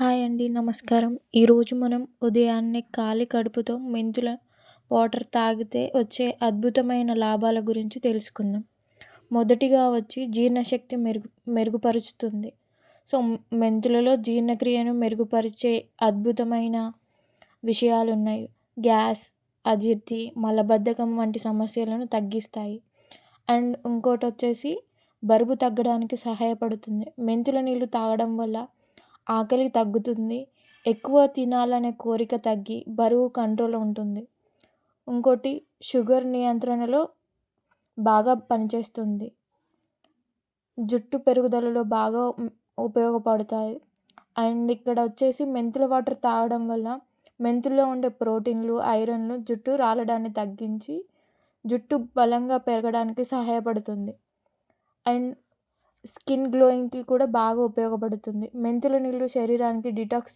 Hi అండి నమస్కారం. ఈరోజు మనం ఉదయాన్నే ఖాళీ కడుపుతో మెంతుల వాటర్ తాగితే వచ్చే అద్భుతమైన లాభాల గురించి తెలుసుకుందాం. మొదటిగా వచ్చి జీర్ణశక్తి మెరుగు మెరుగుపరుచుతుంది సో మెంతులలో జీర్ణక్రియను మెరుగుపరిచే అద్భుతమైన విషయాలు ఉన్నాయి గ్యాస్ అజీర్తి మలబద్ధకం వంటి సమస్యలను తగ్గిస్తాయి. అండ్ ఇంకోటి వచ్చేసి బరువు తగ్గడానికి సహాయపడుతుంది. మెంతుల నీళ్ళు తాగడం వల్ల ఆకలి తగ్గుతుంది. ఎక్కువ తినాలనే కోరిక తగ్గి బరువు కంట్రోల్ ఉంటుంది. ఇంకోటి షుగర్ నియంత్రణలో బాగా పనిచేస్తుంది. జుట్టు పెరుగుదలలో బాగా ఉపయోగపడతాయి. అండ్ ఇక్కడ వచ్చేసి మెంతుల వాటర్ తాగడం వల్ల మెంతుల్లో ఉండే ప్రోటీన్లు ఐరన్లు జుట్టు రాలడాన్ని తగ్గించి జుట్టు బలంగా పెరగడానికి సహాయపడుతుంది. అండ్ స్కిన్ గ్లోయింగ్కి కూడా బాగా ఉపయోగపడుతుంది. మెంతుల నీళ్ళు శరీరానికి డిటాక్స్